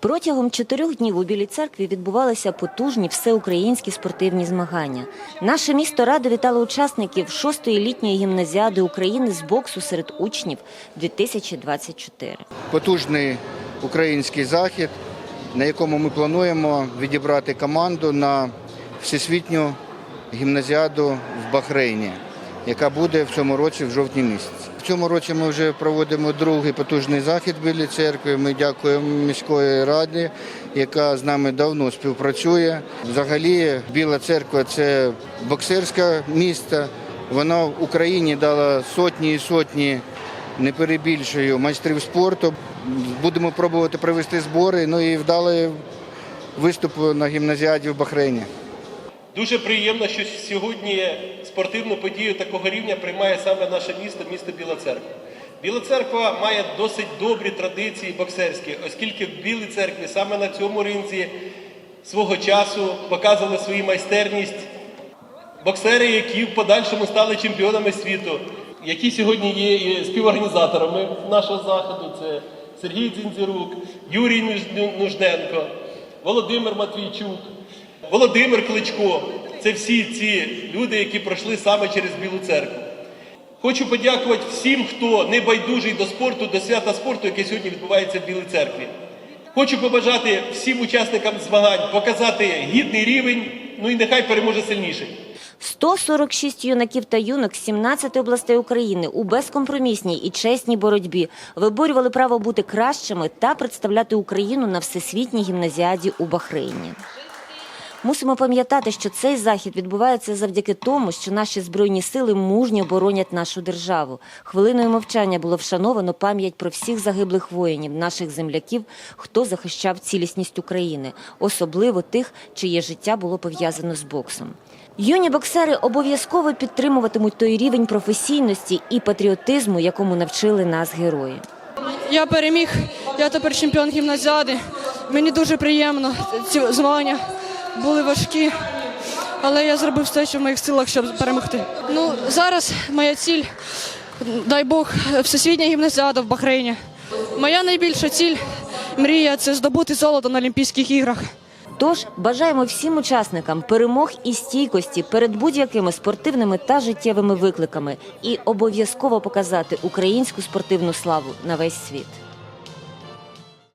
Протягом чотирьох днів у Білій церкві відбувалися потужні всеукраїнські спортивні змагання. Наше місто радо вітало учасників шостої літньої гімназіади України з боксу серед учнів 2024. потужний український захід, на якому ми плануємо відібрати команду на всесвітню гімназіаду в Бахрейні, яка буде в цьому році в жовтні місяці. В цьому році ми вже проводимо другий потужний захід в Білій церкві. Ми дякуємо міської раді, яка з нами давно співпрацює. Взагалі, Біла церква це боксерське місто. Вона в Україні дала сотні і сотні не перебільшую майстрів спорту. Будемо пробувати провести збори. Ну і вдалий виступ на гімназіаді в Бахрейні. Дуже приємно, що сьогодні спортивну подію такого рівня приймає саме наше місто, місто Біла Церква. Біла церква має досить добрі традиції боксерські, оскільки в Білій церкві саме на цьому ринзі свого часу показували свою майстерність боксери, які в подальшому стали чемпіонами світу, які сьогодні є співорганізаторами нашого заходу. Це Сергій Дзінзірук, Юрій Нужденко, Володимир Матвійчук, Володимир Кличко. Це всі ці люди, які пройшли саме через Білу церкву. Хочу подякувати всім, хто не байдужий до спорту, до свята спорту, яке сьогодні відбувається в Білій церкві. Хочу побажати всім учасникам змагань показати гідний рівень, ну і нехай переможе сильніший. 146 юнаків та юнок з 17 областей України у безкомпромісній і чесній боротьбі виборювали право бути кращими та представляти Україну на всесвітній гімназіаді у Бахрейні. Мусимо пам'ятати, що цей захід відбувається завдяки тому, що наші збройні сили мужньо боронять нашу державу. Хвилиною мовчання було вшановано пам'ять про всіх загиблих воїнів, наших земляків, хто захищав цілісність України, особливо тих, чиє життя було пов'язано з боксом. Юні боксери обов'язково підтримуватимуть той рівень професійності і патріотизму, якому навчили нас герої. Я переміг, я тепер чемпіон гімназіади. Мені дуже приємно. Ці змагання були важкі, але я зробив все, що в моїх силах, щоб перемогти. Ну, зараз моя ціль, дай Бог, всесвітня гімназіада в Бахрейні. Моя найбільша ціль, мрія це здобути золото на Олімпійських іграх. Тож бажаємо всім учасникам перемог і стійкості перед будь-якими спортивними та життєвими викликами і обов'язково показати українську спортивну славу на весь світ.